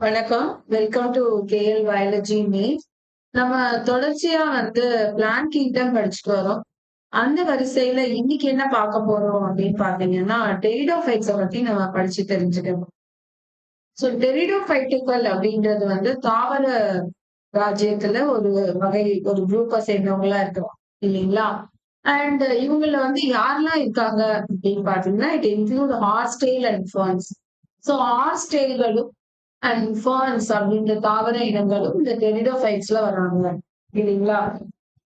வணக்கம். Welcome to KL biology NEET. நம்ம தொடர்ச்சியா வந்து பிளான் கிங்டம் படிச்சுட்டு வரோம். அந்த வரிசையில இன்னைக்கு என்ன பார்க்க போறோம் அப்படின்னு பாத்தீங்கன்னா டெரிடோஃபைட்ஸ பத்தி நம்ம படிச்சு தெரிஞ்சுக்கணும். ஸோ டெரிடோஃபைட்டுகள் அப்படின்றது வந்து தாவர ராஜ்யத்துல ஒரு வகை ஒரு குரூப்பை சேர்ந்தவங்களா இருக்கிறோம். இல்லைங்களா? அண்ட் இவங்கள வந்து யாரெல்லாம் இருக்காங்க அப்படின்னு பாத்தீங்கன்னா it include horse and ferns. So horse டெயில்களும் and ferns அப்படின்ற தாவர இனங்களும் இந்த டெரிடோஃபைட்ஸ்ல வராங்க. இல்லைங்களா?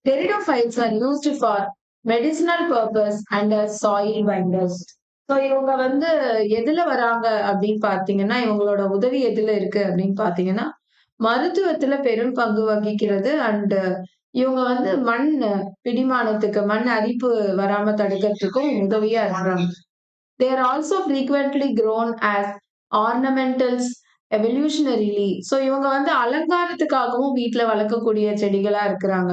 Pteridophytes are used for medicinal purpose and soil binders. So இவங்க வந்து எதுல வராங்க அப்படின்னு பார்த்தீங்கன்னா, இவங்களோட உதவி எதுல இருக்கு அப்படின்னு பார்த்தீங்கன்னா, மருத்துவத்துல பெரும் பங்கு வகிக்கிறது அண்ட் இவங்க வந்து மண் பிடிமானத்துக்கு, மண் அரிப்பு வராம தடுக்கிறதுக்கும் உதவியா இருக்கிறாங்க. They're also frequently grown as ornamentals evolutionarily. So இவங்க வந்து அலங்காரத்துக்காகவும் வீட்டில் வளர்க்கக்கூடிய செடிகளா இருக்கிறாங்க.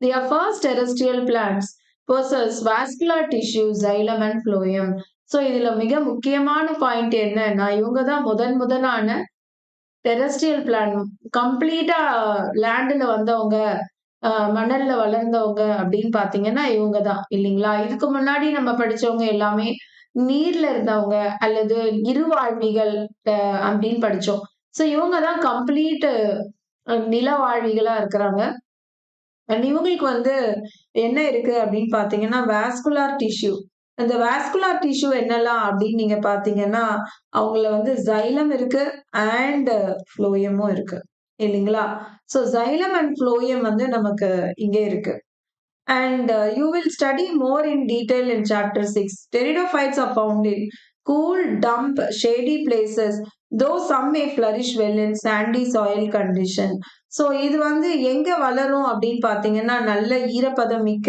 They are first terrestrial plants possess vascular tissue xylem and phloem so இதுல மிக முக்கியமான பாயிண்ட் என்னன்னா, இவங்க தான் முதன் முதலான டெரஸ்ட்ரியல் பிளான் கம்ப்ளீட்டா லேண்டில் வந்தவங்க, மணல்ல வளர்ந்தவங்க அப்படின்னு பாத்தீங்கன்னா இவங்க தான் இல்லைங்களா? இதுக்கு முன்னாடி நம்ம படிச்சவங்க எல்லாமே நீர்ல இருந்தவங்க அல்லது இருவாழ்விகள் அ அப்படின்னு படிச்சோம். ஸோ இவங்க தான் கம்ப்ளீட் நில நிலவாழ்விகளா இருக்கிறாங்க. அண்ட் இவங்களுக்கு வந்து என்ன இருக்கு அப்படின்னு பார்த்தீங்கன்னா, வாஸ்குலர் டிஷ்யூ. அந்த வாஸ்குலர் டிஷ்யூ என்னலாம் அப்படின்னு நீங்க பார்த்தீங்கன்னா, அவங்கள வந்து சைலம் இருக்கு அண்ட் ஃப்ளோயமும் இருக்கு. இல்லைங்களா? ஸோ சைலம் அண்ட் ஃப்ளோயம் வந்து நமக்கு இங்க இருக்கு. And you will study more in detail in chapter 6. Pteridophytes are found in cool, damp, shady places, though some may flourish well in sandy soil condition. So இது வந்து எங்க வளரும் அப்படின்னு பார்த்தீங்கன்னா, நல்ல ஈரப்பதம் மிக்க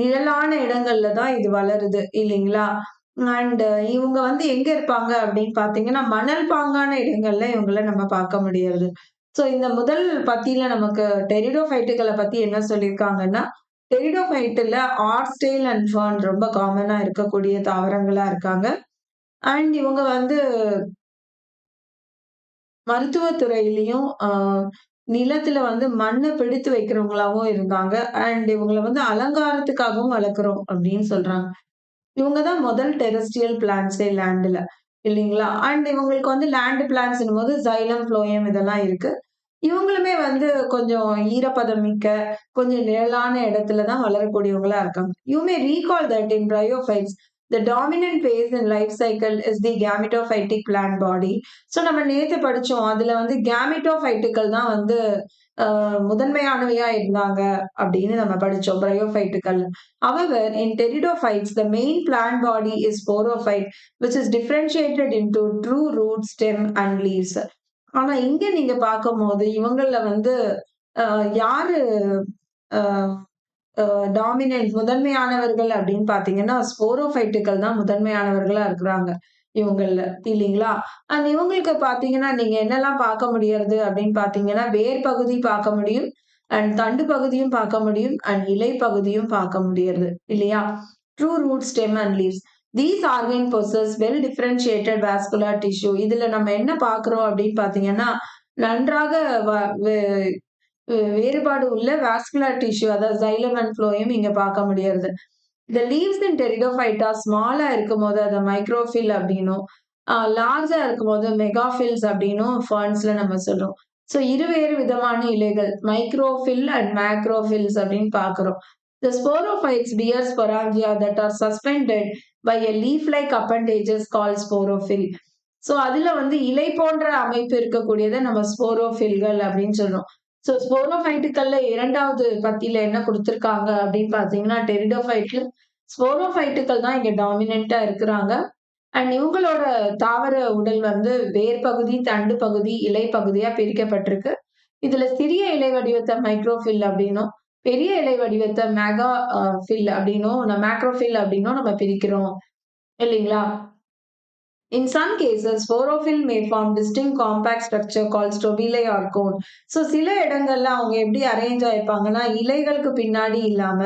நிழலான இடங்கள்ல தான் இது வளருது இல்லைங்களா? அண்ட் uh, இவங்க வந்து எங்க இருப்பாங்க அப்படின்னு பார்த்தீங்கன்னா, மணல் பாங்கான இடங்கள்ல இவங்கள நம்ம பார்க்க முடியாது. ஸோ இந்த முதல் பத்தியில நமக்கு டெரிடோஃபைட்டுகளை பத்தி என்ன சொல்லியிருக்காங்கன்னா, டெரிடோஃபைட்டில் ஹார்ஸ் அண்ட் ஃபர்ன் ரொம்ப காமனாக இருக்கக்கூடிய தாவரங்களா இருக்காங்க. அண்ட் இவங்க வந்து மருத்துவத்துறையிலையும் நிலத்தில் நிலத்துல வந்து மண்ணை பிடித்து வைக்கிறவங்களாவும் இருந்தாங்க. அண்ட் இவங்களை வந்து அலங்காரத்துக்காகவும் வளர்க்குறோம் அப்படின்னு சொல்றாங்க. இவங்க தான் முதல் டெரஸ்ட்ரியல் பிளான்ஸே லேண்டில் இல்லைங்களா? அண்ட் இவங்களுக்கு வந்து லேண்ட் பிளான்ட்ஸ்ன்னும்போது ஜைலம் ஃப்ளோயம் இதெல்லாம் இருக்கு. இவங்களுமே வந்து கொஞ்சம் ஈரப்பதம் மிக்க, கொஞ்சம் நிழலான இடத்துல தான் வளரக்கூடியவங்களா இருக்காங்க. "You may recall that in bryophytes, the dominant phase in life cycle is the gametophytic plant body." So நம்ம நேற்று படித்தோம் அதில் வந்து கேமெட்டோஃபைட்டுகள் தான் வந்து அ முதன்மையானவையா இருந்தாங்க அப்படின்னு நம்ம படிச்சோம். பிரையோஃபைட்டுகள்னு. "However, in pteridophytes, the main plant body is sporophyte, which is differentiated into true root, stem and leaves." ஆனா இங்க நீங்க பார்க்கும்போது இவங்கள்ல வந்து அ யாரு அ அ டாமினன்ட் முதன்மையானவர்கள் அப்படின்னு பார்த்தீங்கன்னா, ஸ்போரோஃபைட்டுகள் தான் முதன்மையானவர்களா இருக்கிறாங்க. இவங்கள்ல இல்லைங்களா? அண்ட் இவங்களுக்கு பார்த்தீங்கன்னா, நீங்க என்னலாம் பார்க்க முடியறது அப்படின்னு பார்த்தீங்கன்னா, வேர் பகுதி பார்க்க முடியும். அண்ட் தண்டு பகுதியும் பார்க்க முடியும். அண்ட் இலை பகுதியும் பார்க்க முடியறது. இல்லையா? True root, stem and leaves. These organ possess well differentiated vascular tissue இதுல நம்ம என்ன பாக்குறோம் அப்படின்னு பார்த்தீங்கன்னா, நன்றாக வ வே வேறுபாடு உள்ள வேஸ்குலர் டிஷ்யூ அதாவது xylem அண்ட் ஃப்ளோயும் இங்க பார்க்க முடியறது. த லீவ்ஸ் இன் டெரிடோஃபைட்டா ஸ்மாலா ஸ்மாலா இருக்கும்போது அதை மைக்ரோஃபில் அப்படின்னும், லார்ஜா இருக்கும்போது மெகாஃபில்ஸ் அப்படின்னும் ஃபர்ன்ஸ்ல நம்ம சொல்றோம். ஸோ இருவேறு விதமான இலைகள் மைக்ரோஃபில் அண்ட் மேக்ரோஃபில்ஸ் அப்படின்னு பார்க்கிறோம். The sporophytes bears sporangia that are suspended by a leaf like appendages call sporophyll so அதுல வந்து இலை போன்ற அமைப்பு இருக்கக்கூடியத நம்ம ஸ்போரோஃபில்கள் அப்படின்னு சொல்றோம். ஸோ ஸ்போரோஃபைட்டுகள்ல 2வது பத்தியில என்ன கொடுத்துருக்காங்க அப்படின்னு பார்த்தீங்கன்னா, டெரிடோஃபைட்ல ஸ்போரோஃபைட்டுகள் தான் இங்க டாமினன்ட்டா இருக்கிறாங்க. அண்ட் இவங்களோட தாவர உடல் வந்து வேர் பகுதி, தண்டு பகுதி, இலை பகுதியா பிரிக்கப்பட்டிருக்கு. இதுல சிறிய இலை வடிவத்தை மைக்ரோஃபில் அப்படின்னும், பெரிய இலை வடிவத்தை மெகா ஃபில் அப்படின்னும், மேக்ரோஃபில் அப்படின்னும் நம்ம பிரிக்கிறோம். இல்லைங்களா? In some cases, sporophyll may form distinct compact structure called strobili or cone. So சில இடங்கள்ல அவங்க எப்படி அரேஞ்ச் ஆயிருப்பாங்கன்னா, இலைகளுக்கு பின்னாடி இல்லாம,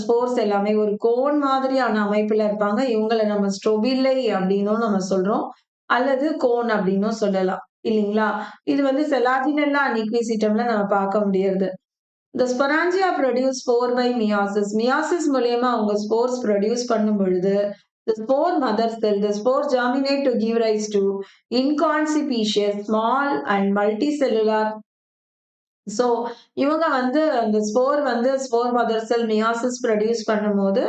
ஸ்போர்ஸ் எல்லாமே ஒரு கோன் மாதிரியான அமைப்புல இருப்பாங்க. இவங்கள நம்ம ஸ்ட்ரொபில்லை அப்படின்னும் நம்ம சொல்றோம். அல்லது கோன் அப்படின்னும் சொல்லலாம். இல்லைங்களா இது வந்து செலாஜினெல்லா நிக்விசிட்டம்ல நம்ம பார்க்க முடியறது. இந்த sporangia produce spore by meiosis. Meiosis மூலியமா அவங்க ஸ்போர்ஸ் ப்ரொடியூஸ் பண்ணும் பொழுது, the spore mother cell the spore germinate to give rise to inconspicuous small and multicellular so இவங்க வந்து அந்த ஸ்போர் வந்து spore mother cell meiosis produce பண்ணும்போது,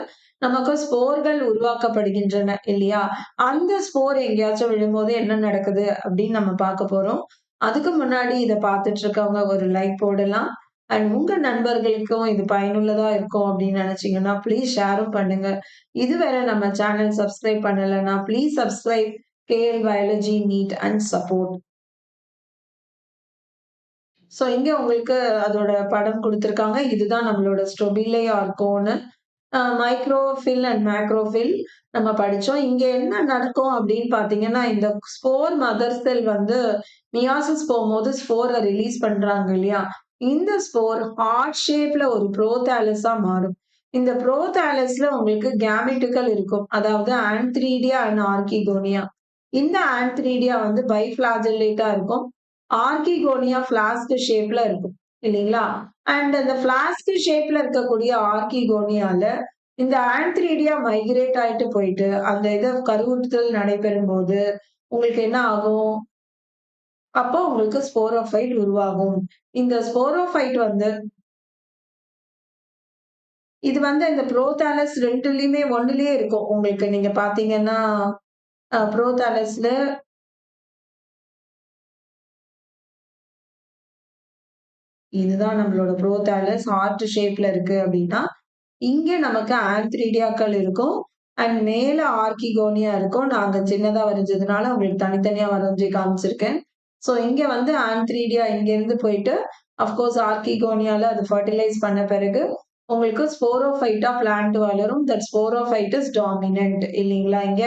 நமக்கு ஸ்போர்கள் உருவாக்கப்படுகின்றன இல்லையா? அந்த ஸ்போர் எங்கேயாச்சும் விழும்போது என்ன நடக்குது அப்படின்னு நம்ம பார்க்க போறோம். அதுக்கு முன்னாடி இதை பார்த்துட்டு இருக்கவங்க ஒரு லைக் போடலாம். அண்ட் உங்க நண்பர்களுக்கும் இது பயனுள்ளதா இருக்கும் அப்படின்னு நினைச்சீங்கன்னா, ப்ளீஸ் ஷேரும் பண்ணுங்க. இதுவரை நம்ம சேனல் சப்ஸ்கிரைப் பண்ணலைன்னா please subscribe KL biology NEET and support. So இங்கே உங்களுக்கு அதோட படம் கொடுத்துருக்காங்க இதுதான் நம்மளோட ஸ்டொபிலேயா இருக்கும்னு மைக்ரோஃபில் அண்ட் மேக்ரோஃபில் நம்ம படித்தோம் இங்கே என்ன நடக்கும் அப்படின்னு பார்த்தீங்கன்னா, இந்த ஸ்போர் மதர் செல் வந்து மியாசிஸ் போகும்போது ஸ்போரை ரிலீஸ் பண்றாங்க இல்லையா? இந்த ஸ்போர் ஹார்ட் ஷேப்ல ஒரு புரோதாலஸா மாறும். இந்த புரோதாலஸ்ல உங்களுக்கு கேமிட்டுகள் இருக்கும். அதாவது ஆன்த்ரீடியா அண்ட் ஆர்கிகோனியா. இந்த ஆன்த்ரீடியா வந்து பைஃபிளாஜலேட்டா இருக்கும். ஆர்கிகோனியா பிளாஸ்க் ஷேப்ல இருக்கும். இல்லீங்களா? அண்ட் அந்த பிளாஸ்க் ஷேப்ல இருக்கக்கூடிய ஆர்கிகோனியால இந்த ஆன்த்ரீடியா மைக்ரேட் ஆயிட்டு போயிட்டு, அந்த இத நடைபெறும் நடைபெறும்போது, உங்களுக்கு என்ன ஆகும்? அப்போ உங்களுக்கு ஸ்போரோஃபைட் உருவாகும். இந்த ஸ்போரோஃபைட் வந்து இது வந்து இந்த ப்ரோதாலஸ் ரெண்டுலயுமே ஒண்ணுலயே இருக்கும். உங்களுக்கு நீங்க பாத்தீங்கன்னா ப்ரோதாலஸ்ல இதுதான் நம்மளோட ப்ரோதாலஸ் ஹார்ட் ஷேப்ல இருக்கு அப்படின்னா, இங்க நமக்கு ஆந்த்ரீடியாக்கள் இருக்கும். அண்ட் மேல ஆர்கிகோனியா இருக்கும். நாங்க சின்னதா வரைஞ்சதுனால உங்களுக்கு தனித்தனியா வரைஞ்சி காமிச்சிருக்கேன். ஸோ இங்க வந்து ஆன்த்ரீடியா இங்கேருந்து போயிட்டு, அஃப்கோர்ஸ் ஆர்கிகோனியால அது ஃபர்டிலைஸ் பண்ண பிறகு, உங்களுக்கு ஸ்போரோஃபைட்டா பிளான்ட் வளரும். தட் ஸ்போரோஃபைட் இஸ் டாமினன்ட் இல்லீங்களா இங்க?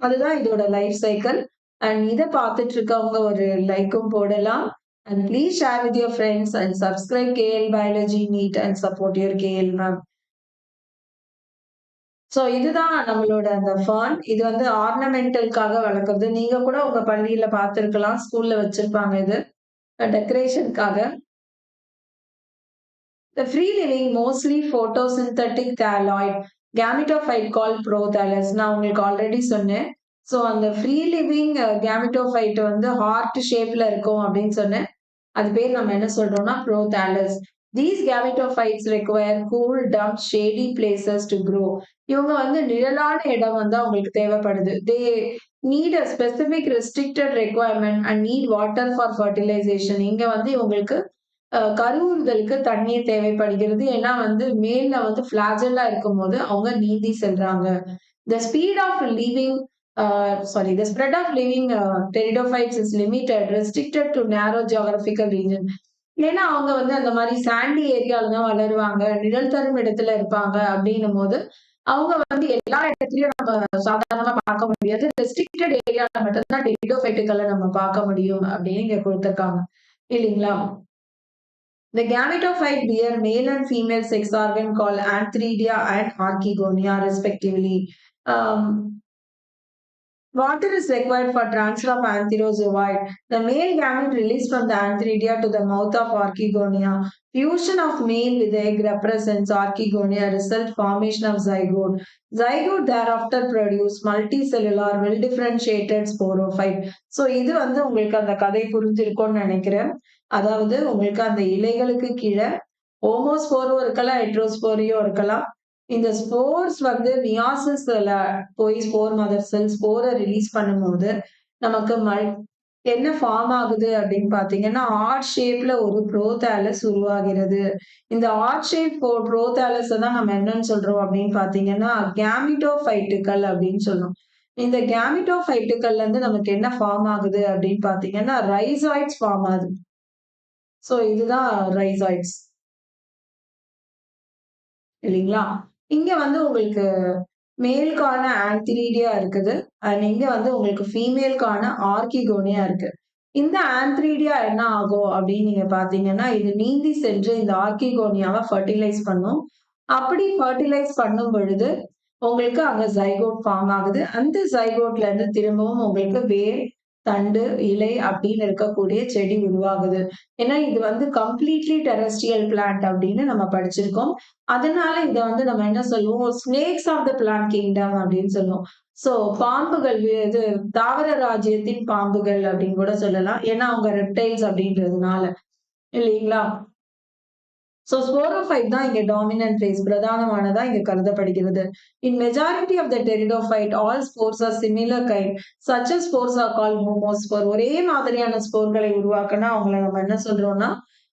அதுதான் இதோட லைஃப் சைக்கிள். அண்ட் இத பார்த்துட்டு இருக்கவங்க ஒரு லைக்கும் போடலாம். And please share with your friends and subscribe KL biology NEET and support your KL ma'am. So இதுதான் நம்மளோட அந்த ஃபர்ன். இது வந்து ஆர்னமெண்டலுக்காக வளர்க்குறது நீங்க கூட உங்க பள்ளியில பார்த்துருக்கலாம் ஸ்கூல்ல வச்சிருப்பாங்க இது. டெக்கரேஷன்க்காக. The free living, mostly photosynthetic thalloid gametophyte called prothallus. நான் உங்களுக்கு ஆல்ரெடி சொன்னேன். ஸோ அந்த ஃப்ரீ லிவிங் கேமிட்டோஃபைட் வந்து ஹார்ட் ஷேப்ல இருக்கும் அப்படின்னு சொன்னேன். அது பேர் நம்ம என்ன சொல்றோம்னா prothallus. These gametophytes require cool, damp shady places to grow. இவங்க வந்து நிழலான இடம் வந்து அவங்களுக்கு தேவைப்படுது. They need a specific restricted requirement and need water for fertilisation இங்க வந்து இவங்களுக்கு கருவுறுதலுக்கு தண்ணீர் தேவைப்படுகிறது. ஏன்னா வந்து மேல்ல வந்து ஃபிளாஜெல்லா இருக்கும்போது அவங்க நீந்தி செல்றாங்க. The speed of living sorry the spread of living pteridophytes is pteridophytes restricted to narrow to region. ஏன்னா அவங்க வந்து அந்த மாதிரி சாண்டி ஏரியால தான் வளருவாங்க. நிழல் தரும் இடத்துல இருப்பாங்க அப்படின்னும் போது அவங்க வந்து எல்லா இடத்துலயும் நம்ம சாதாரணமா பார்க்க முடியாது. ரெஸ்ட்ரிக்டட் ஏரியால மட்டும்தான் தான் நம்ம பார்க்க முடியும் அப்படின்னு இங்க கொடுத்துருக்காங்க இல்லைங்களா The gametophyte bear male and female sex organ called antheridia and archegonia respectively. Um, Water is required for transfer of antherozoite. The male gamete released from the antheridia to the mouth of archegonia. Fusion of male with egg represents archegonia result formation of zygote. Zygote thereafter produce multicellular well differentiated sporophyte. So இது வந்து உங்களுக்கு அந்த கதை புரிஞ்சிருக்கும்னு நினைக்கிறேன். அதாவது உங்களுக்கு அந்த இலைகளுக்கு கீழே ஹோமோஸ்போரும் இருக்கலாம், ஹெட்ரோஸ்போரியும் இருக்கலாம். இந்த ஸ்போர்ஸ் வந்து மியாசிஸ்ல போய் ஸ்போர் மதர் செல் ஸ்போரை ரிலீஸ் பண்ணும்போது, நமக்கு மல் என்ன ஃபார்ம் ஆகுது அப்படின்னு பார்த்தீங்கன்னா, ஆர்ட் ஷேப்ல ஒரு புரோதாலஸ் உருவாகிறது. இந்த ஆர்ட் ஷேப் போ தான் நம்ம என்னன்னு சொல்றோம் அப்படின்னு பார்த்தீங்கன்னா, கேமிட்டோஃபைட்டுகள் அப்படின்னு சொல்றோம். இந்த கேமிட்டோஃபைட்டுகள்ல இருந்து நமக்கு என்ன ஃபார்ம் ஆகுது அப்படின்னு பார்த்தீங்கன்னா, ரைசாய்ட்ஸ் ஃபார்ம் ஆகுது. ஸோ இதுதான் ரைசாய்ட்ஸ். இல்லைங்களா இங்க வந்து உங்களுக்கு மேல்க்கான ஆந்த்ரீடியா இருக்குது. அண்ட் இங்க வந்து உங்களுக்கு ஃபீமேல்க்கான ஆர்கிகோனியா இருக்கு. இந்த ஆந்த்ரீடியா என்ன ஆகும் அப்படின்னு நீங்க பார்த்தீங்கன்னா, இது நீந்தி சென்று இந்த ஆர்கிகோனியாவ ஃபெர்டிலைஸ் பண்ணும். அப்படி ஃபெர்டிலைஸ் பண்ணும் பொழுது, உங்களுக்கு அங்க ஜைகோட் ஃபார்ம் ஆகுது. அந்த ஜைகோட்ல இருந்து திரும்பவும் உங்களுக்கு வேர் தண்டு, இலை அப்படின்னு இருக்கக்கூடிய செடி உருவாகுது. ஏன்னா இது வந்து கம்ப்ளீட்லி டெரஸ்ட்ரியல் பிளான்ட் அப்படின்னு நம்ம படிச்சிருக்கோம். அதனால இத வந்து நம்ம என்ன சொல்லுவோம், snakes of the plant kingdom அப்படின்னு சொல்லுவோம். ஸோ பாம்புகள் இது தாவர ராஜ்யத்தின் பாம்புகள் அப்படின்னு கூட சொல்லலாம். ஏன்னா அவங்க ரெப்டைல்ஸ் அப்படின்றதுனால. இல்லைங்களா ஸோ ஸ்போரோஃபைட் தான் இங்க டாமினன்ட் ஃபேஸ் பிரதானமானதா இங்க கருதப்படுகிறது. In majority of the pteridophyte all spores are similar kind such as spores are call homospore. ஒரே மாதிரியான ஸ்போர்களை உருவாக்குனா அவங்கள நம்ம என்ன சொல்றோம்னா,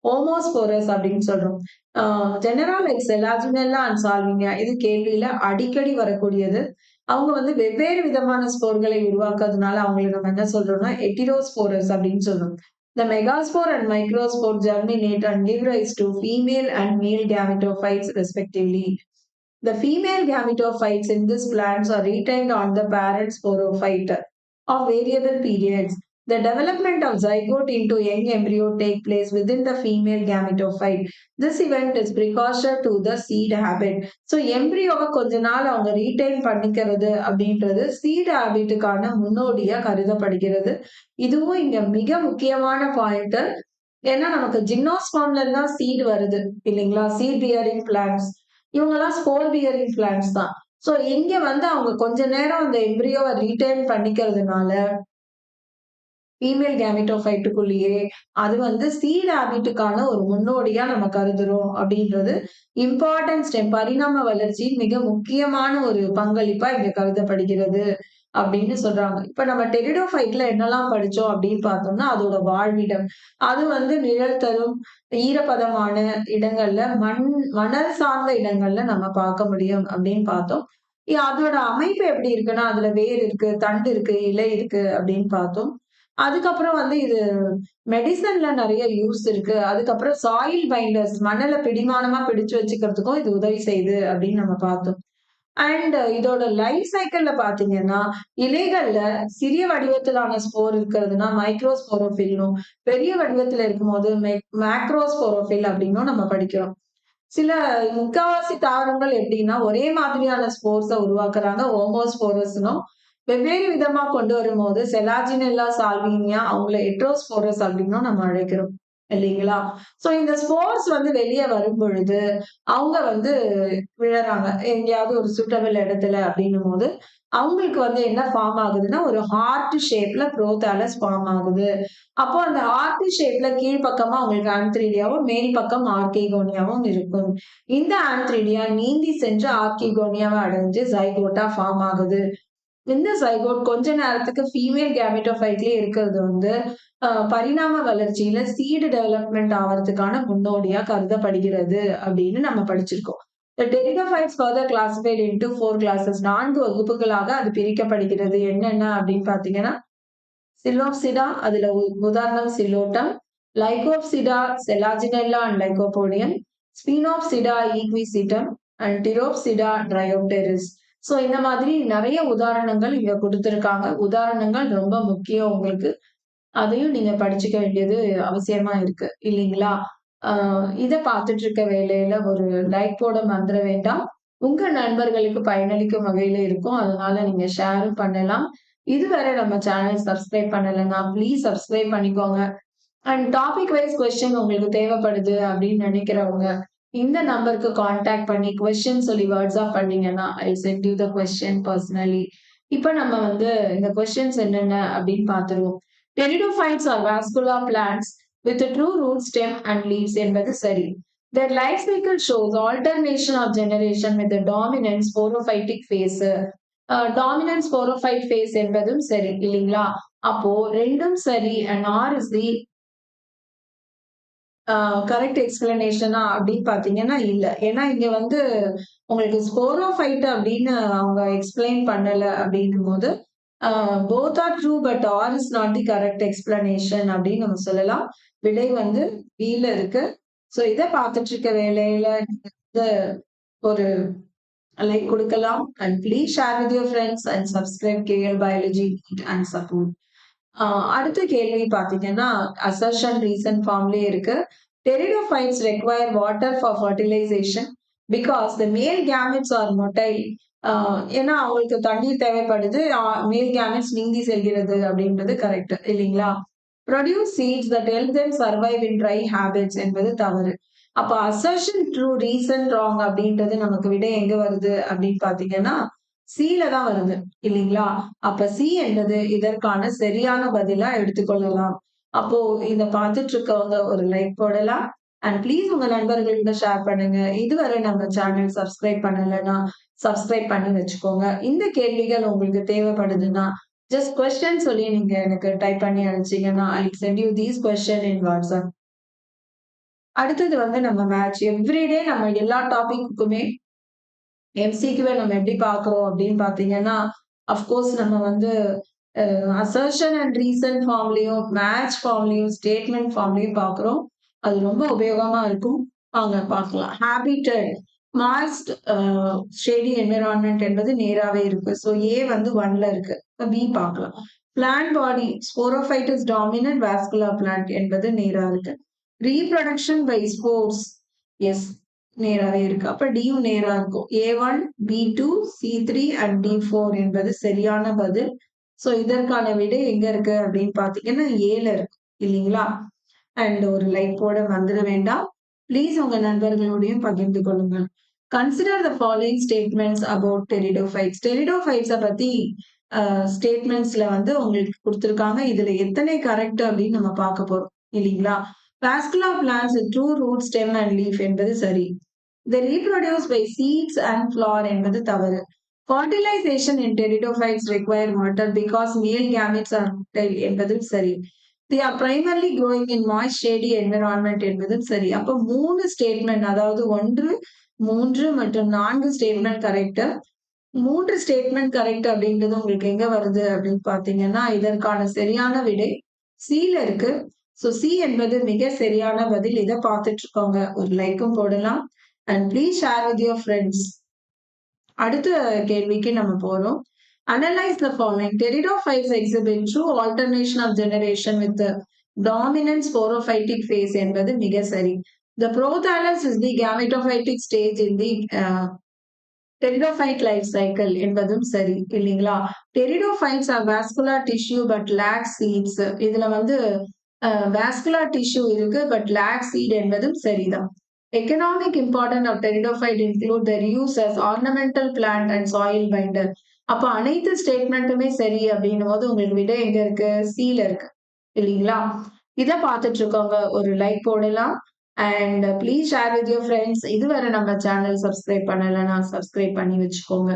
ஹோமோஸ்போரஸ் அப்படின்னு சொல்றோம். General genera like selaginella and salvinia இது கேள்வியில அடிக்கடி வரக்கூடியது. அவங்க வந்து வெவ்வேறு விதமான ஸ்போர்களை உருவாக்குறதுனால அவங்கள நம்ம என்ன சொல்றோம்னா, எட்டிரோஸ்போரஸ் அப்படின்னு சொல்றோம். The megaspore and microspore germinate and give rise to female and male gametophytes respectively. The female gametophytes in these plants are retained on the parent sporophyte of variable periods. The development of zygote into young embryo take place within the female gametophyte. This event is precursor to the seed habit. So எம்பிரியோவை கொஞ்ச நாள் அவங்க retain பண்ணிக்கிறது அப்படின்றது seat ஹேபிட்டுக்கான முன்னோடியா கருதப்படுகிறது. இதுவும் இங்க மிக முக்கியமான பாயிண்ட். ஏன்னா நமக்கு ஜிம்னோஸ்பர்ம்ல இருந்தா சீட் வருது இல்லைங்களா? சீட் பியரிங் பிளான்ஸ் இவங்கெல்லாம் ஸ்போர் பியரிங் பிளான்ஸ் தான். ஸோ இங்க வந்து அவங்க கொஞ்ச நேரம் அந்த எம்பிரியோவை ரீடைன் பண்ணிக்கிறதுனால ஃபீமேல் கேமிட்டோஃபைட்டுக்குள்ளேயே அது வந்து சீட் ஹேபிட்டுக்கான ஒரு முன்னோடியா நம்ம கருதுறோம் அப்படின்றது இம்பார்ட்டன்ட் ஸ்டெப் பரிணாம வளர்ச்சியின் மிக முக்கியமான ஒரு பங்களிப்பா இங்க கருதப்படுகிறது அப்படின்னு சொல்றாங்க. இப்ப நம்ம டெரிடோஃபைட்ல என்னெல்லாம் படிச்சோம் அப்படின்னு பார்த்தோம்னா, அதோட வாழ்விடம். அது வந்து நிழல் தரும் ஈரப்பதமான இடங்கள்ல, மண் மணல் சார்ந்த இடங்கள்ல நம்ம பார்க்க முடியும் அப்படின்னு பார்த்தோம். அதோட அமைப்பு எப்படி இருக்குன்னா, அதுல வேர் இருக்கு, தண்டு இருக்கு, இலை இருக்கு அப்படின்னு பார்த்தோம். அதுக்கப்புறம் வந்து இது மெடிசன்ல நிறைய யூஸ் இருக்கு. அதுக்கப்புறம் சாயில் பைண்டர்ஸ் மணலை பிடிமானமா பிடிச்சு வச்சுக்கிறதுக்கும் இது உதவி செய்யுது அப்படின்னு நம்ம பார்த்தோம். அண்ட் இதோட லைஃப் சைக்கிள்ல பாத்தீங்கன்னா இலைகள்ல சிறிய வடிவத்திலான ஸ்போர் இருக்கிறதுனா மைக்ரோஸ்போரோஃபில்னும், பெரிய வடிவத்துல இருக்கும்போது மேக்ரோஸ்போரோஃபில் அப்படின்னும் நம்ம படிக்கிறோம். சில முக்காவாசி தாவரங்கள் எப்படின்னா, ஒரே மாதிரியான ஸ்போர்ஸை உருவாக்குறாங்க. ஓமோஸ்போரஸ்னும் வெவ்வேறு விதமா கொண்டு வரும்போது செலாஜினெல்லா சால்வீனியா அவங்கள எட்ரோஸ்போரஸ் அப்படின்னும் நம்ம அழைக்கிறோம். இல்லைங்களா? ஸோ இந்த ஸ்போர்ஸ் வந்து வெளிய வரும்பொழுது, அவங்க வந்து விழறாங்க. எங்கேயாவது ஒரு சுட்டபிள் இடத்துல அப்படின்னும் போது அவங்களுக்கு வந்து என்ன ஃபார்ம் ஆகுதுன்னா, ஒரு ஹார்ட் ஷேப்ல ப்ரோத்தாலஸ் ஃபார்ம் ஆகுது. அப்போ அந்த ஹார்ட் ஷேப்ல கீழ்ப்பக்கமா அவங்களுக்கு ஆந்த்ரிடியாவும், மேல் பக்கம் ஆர்கேகோனியாவும் இருக்கும். இந்த ஆந்த்ரிடியா நீந்தி சென்று ஆர்கேகோனியாவை அடைஞ்சு ஜைகோட்டா ஃபார்ம் ஆகுது. இந்த ஜைகோட் கொஞ்ச நேரத்துக்கு ஃபீமேல் கேமிட்டோஃபைட்லயே இருக்கிறது வந்து, பரிணாம வளர்ச்சியில சீடு டெவலப்மெண்ட் ஆகிறதுக்கான முன்னோடியா கருதப்படுகிறது அப்படின்னு நம்ம படிச்சிருக்கோம். The pteridophytes further classified into 4 classes 4 வகுப்புகளாக அது பிரிக்கப்படுகிறது. என்னென்ன அப்படின்னு பார்த்தீங்கன்னா, சிலோப்சிடா அதுல உ உதாரணம் psilotum lycopsida, selaginella and lycopodium, sphenopsida equisetum and pteropsida, dryopteris. So இந்த மாதிரி நிறைய உதாரணங்கள் இங்க கொடுத்துருக்காங்க உதாரணங்கள் ரொம்ப முக்கியம் உங்களுக்கு. அதையும் நீங்க படிச்சுக்க வேண்டியது அவசியமா இருக்கு. இல்லைங்களா ஆஹ் இதை பார்த்துட்டு இருக்க வேலையில ஒரு லைக் போட மறந்துற வேண்டாம். உங்க நண்பர்களுக்கு பயனளிக்கும் வகையில இருக்கும். அதனால நீங்க ஷேரும் பண்ணலாம். இதுவரை நம்ம சேனல் சப்ஸ்கிரைப் பண்ணலன்னா, ப்ளீஸ் சப்ஸ்கிரைப் பண்ணிக்கோங்க. அண்ட் டாபிக் வைஸ் கொஸ்டின் உங்களுக்கு தேவைப்படுது அப்படின்னு நினைக்கிறவங்க, இந்த நம்பருக்கு காண்டாக்ட் பண்ணி கொஸ்டின் சொல்லி வேர்ட்ஸ் ஆஃப் பண்ணீங்கன்னா, I sent you the question personally இப்ப நம்ம வந்து இந்த கொஸ்டின்ஸ் என்னென்ன அப்படின்னு பார்த்துருவோம். Pteridophytes are vascular plants with true root stem and leaves என்பது சரி. Their life cycle shows alternation of generation with a dominant sporophytic phase. A dominant sporophyte phase என்பதும் சரி இல்லைங்களா அப்போ ரெண்டும் சரி and R is the correct எக்ஸ்பிளனேஷனா அப்படின்னு பார்த்தீங்கன்னா, இல்ல. ஏன்னா இங்க வந்து உங்களுக்கு ஸ்போரோஃபைட் அப்படின்னு அவங்க எக்ஸ்பிளைன் பண்ணல அப்படிங்கும்போது, ஆ both are true but R is not the correct explanation அப்படின்னு நம்ம சொல்லலாம். விடை வந்து பில இருக்கு. ஸோ இத பார்த்துட்டு இருக்க வேலையில நீங்க வந்து ஒரு லைக் குடுக்கலாம். And please share with your friends and subscribe KL biology NEET and support. அடுத்த கேள்வி பார்த்தீங்கன்னா, அசர்ஷன் ரீசன் ஃபார்ம்லயே இருக்கு. Pteridophytes require water for fertilisation because the male gametes are motile ஆஹ் ஏன்னா அவங்களுக்கு தண்ணீர் தேவைப்படுது. மேல் கேமிட்ஸ் நீந்தி செல்கிறது அப்படின்றது கரெக்ட் இல்லைங்களா? Produce seeds that help them survive in dry habitats என்பது தவறு. அப்ப அசர்ஷன் ட்ரூ ரீசன் ராங் அப்படின்றது நமக்கு விட எங்க வருது அப்படின்னு பாத்தீங்கன்னா சீல தான் வருது இல்லைங்களா? அப்ப சி என்பது இதற்கான சரியான பதிலா எடுத்துக்கொள்ளலாம். அப்போ இத பார்த்துட்டு இருக்கவங்க ஒரு லைக் போடலாம். அண்ட் ப்ளீஸ் உங்க நண்பர்கள்கிட்ட ஷேர் பண்ணுங்க. இதுவரை நம்ம சேனல் சப்ஸ்கிரைப் பண்ணலைன்னா சப்ஸ்கிரைப் பண்ணி வச்சுக்கோங்க. இந்த கேள்விகள் உங்களுக்கு தேவைப்படுதுன்னா ஜஸ்ட் கொஸ்டின் சொல்லி நீங்க எனக்கு டைப் பண்ணி அனுப்பிச்சீங்கன்னா I sent you these question in WhatsApp அடுத்தது வந்து நம்ம மேட்ச் எவ்ரிடே நம்ம எல்லா டாபிக்குமே எம்சிக்குவே நம்ம எப்படி பாக்குறோம் அப்படின்னு பாத்தீங்கன்னா அஃப்கோர்ஸ் நம்ம வந்து அசர்ஷன் அண்ட் ரீசன் ஃபார்ம்லயும் மேட்ச் ஃபார்ம்லயும் ஸ்டேட்மெண்ட் ஃபார்ம்லயும் பாக்குறோம் அது ரொம்ப உபயோகமா இருக்கும். வாங்க பார்க்கலாம். ஹேபிட்டட் மாஸ்ட் ஷேடி என்விரான்மெண்ட் என்பது நேராவே இருக்கு. ஸோ ஏ வந்து ஒன்ல இருக்கு. பி பார்க்கலாம். Plant body sporophyte is dominant vascular plant என்பது நேரா இருக்கு. ரீப்ரொடக்ஷன் பை ஸ்போர்ட்ஸ் எஸ் நேராவே இருக்கு. அப்ப டியும் நேரா இருக்கும். A one B two C three and D four என்பது சரியான பதில். ஸோ இதற்கான விடை எங்க இருக்கு அப்படின்னு பாத்தீங்கன்னா ஏல இருக்கு. இல்லைங்களா? அண்ட் ஒரு லைக் போட வந்துட வேண்டாம். ப்ளீஸ் உங்க நண்பர்களோடையும் பகிர்ந்து கொள்ளுங்கள். Consider the following statements about pteridophytes டெரிடோஃபைட்ஸை பத்தி ஸ்டேட்மெண்ட்ஸ்ல வந்து உங்களுக்கு கொடுத்துருக்காங்க. இதுல எத்தனை கரெக்ட் அப்படின்னு நம்ம பார்க்க போறோம். இல்லைங்களா? Vascular plants true root stem and leaf என்பது சரி. They reproduce by seeds and flower என்பது தவறு. Fertilisation in pteridophytes require water because male gametes are fertile என்பதும் சரி. They are primarily growing in moist shady environment என்பதும் சரி. அப்போ மூணு ஸ்டேட்மெண்ட் அதாவது ஒன்று மூன்று மற்றும் நான்கு ஸ்டேட்மெண்ட் கரெக்ட் மூன்று ஸ்டேட்மெண்ட் கரெக்ட் அப்படின்றது உங்களுக்கு எங்க வருது அப்படின்னு பாத்தீங்கன்னா இதற்கான சரியான விடை சீல இருக்கு. ஸோ சி என்பது மிக சரியான பதில். இதை பார்த்துட்டு இருக்கோங்க. ஒரு லைக்கும் போடலாம். And please share with your friends அடுத்த கேள்விக்கு நம்ம போறோம். Analyse the following pteridophytes exhibit true alternation of generation with dominance sporophytic phase என்பது மிக சரி. The prothallus is the gametophytic stage in the pteridophyte life cycle என்பதும் சரி இல்லைங்களா? Pteridophytes are vascular tissue but lack seeds இதுல வந்து vascular tissue இருக்கு but lack seed என்பதும் சரிதான். Economic important of pteridophyte include their use as ornamental plant and soil binder அப்ப அனைத்து ஸ்டேட்மெண்ட்டுமே சரி அப்படின்னும் போது உங்களுக்கு விட எங்க இருக்கு? சீல இருக்கு. இல்லைங்களா? இதை பார்த்துட்டு இருக்கோங்க. ஒரு லைக் போடலாம். And please share with your friends இதுவரை நம்ம சேனல் சப்ஸ்கிரைப் பண்ணலைன்னா சப்ஸ்கிரைப் பண்ணி வச்சுக்கோங்க.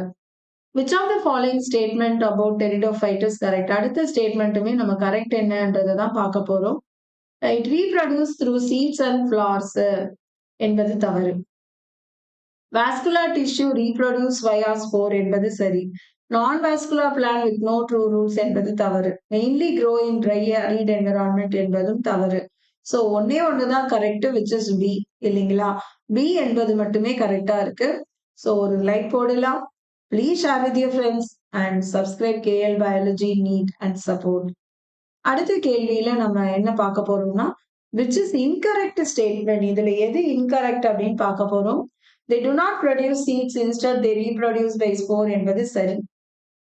Which of the following statement about pteridophytes correct அடுத்த ஸ்டேட்மெண்ட்டுமே நம்ம கரெக்ட் என்னன்றதை தான் பார்க்க போறோம். It reproduce through seeds and flowers என்பது தவறு. Vascular tissue reproduce via spore என்பது சரி. Non vascular plant with no true roots என்பது தவறு. Mainly grow in dry arid environment என்பதும் தவறு. ஸோ ஒன்னே ஒண்ணுதான் கரெக்ட் விச் இஸ் பி இல்லைங்களா? பி என்பது மட்டுமே கரெக்டா இருக்கு. ஸோ ஒரு லைக் போடலாம். Please share with your friends and subscribe KL biology NEET and support அடுத்த கேள்வியில நம்ம என்ன பார்க்க போறோம்னா விச் இஸ் இன்கரெக்ட் ஸ்டேட்மெண்ட் இதுல எது இன்கரெக்ட் அப்படின்னு பார்க்க போறோம். They do not produce seeds instead they reproduce by spore என்பது சரி.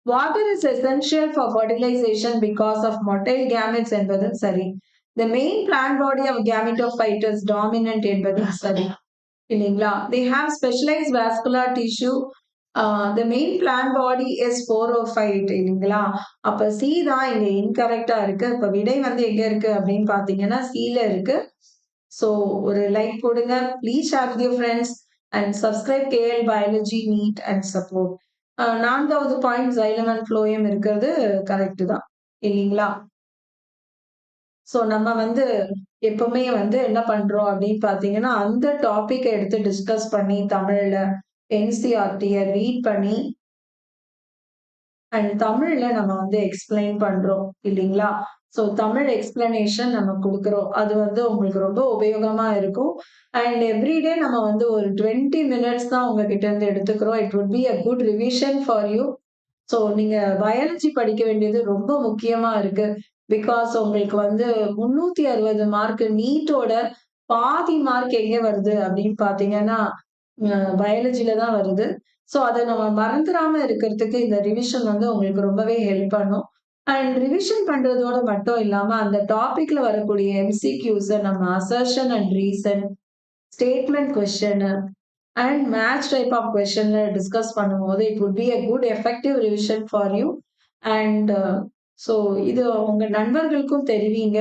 Water is essential for fertilisation because of motile gametes என்பதும் சரி. The main plant body of gametophyte is dominant என்பதும் சரி. இல்லைங்களா? They have specialise vascular tissue the main plant body is sporophyte இல்லைங்களா? அப்ப C தான் இங்க இன்கரெக்டா இருக்கு. இப்ப விடை வந்து எங்க இருக்கு அப்படின்னு பாத்தீங்கன்னா சில இருக்கு. ஸோ ஒரு லைக் போடுங்க. Please share with your friends and subscribe KL biology NEET and support நான்காவது பாயிண்ட் ஜைலம் அண்ட் ஃப்ளோயம் இருக்கிறது கரெக்ட் தான். இல்லைங்களா? ஸோ நம்ம வந்து எப்பவுமே வந்து என்ன பண்றோம் அப்படின்னு பாத்தீங்கன்னா அந்த டாபிக் எடுத்து டிஸ்கஸ் பண்ணி தமிழ்ல என்சிஆர்டியை ரீட் பண்ணி அண்ட் தமிழ்ல நம்ம வந்து எக்ஸ்பிளைன் பண்றோம் இல்லைங்களா? ஸோ தமிழ் எக்ஸ்பிளனேஷன் நம்ம கொடுக்குறோம். அது வந்து உங்களுக்கு ரொம்ப உபயோகமா இருக்கும். அண்ட் எவ்ரிடே நம்ம வந்து ஒரு டுவெண்ட்டி மினிட்ஸ் தான் உங்ககிட்ட இருந்து எடுத்துக்கிறோம். It would be a good revision for you so நீங்க பயாலஜி படிக்க வேண்டியது ரொம்ப முக்கியமா இருக்கு. பிகாஸ் உங்களுக்கு வந்து முன்னூத்தி அறுபது மார்க் நீட்டோட பாதி மார்க் எங்க வருது அப்படின்னு பாத்தீங்கன்னா பயாலஜில தான் வருது ஸோ அத நம்ம மறந்துராம இருக்கிறதுக்கு இந்த ரிவிஷன் வந்து உங்களுக்கு ரொம்பவே ஹெல்ப் பண்ணும். அண்ட் ரிவிஷன் பண்றதோட மட்டும் இல்லாம, அந்த டாபிக்ல வரக்கூடிய எம்சிக்யூஸ நம்ம assertion and reason, statement question and match type of கொஸ்டின்னு discuss பண்ணும்போது, it would be a good effective revision for you. And so இது உங்க நண்பர்களுக்கும் தெரிவிங்க.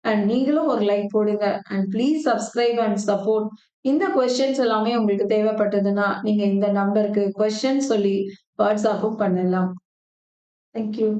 அண்ட் நீங்களும் ஒரு லைக் போடுங்க. And please subscribe and support. இந்த கொஸ்டின்ஸ் எல்லாமே உங்களுக்கு தேவைப்பட்டதுன்னா, நீங்க இந்த நம்பருக்கு கொஸ்டின் சொல்லி வாட்ஸ்அப்பும் பண்ணலாம். Thank you.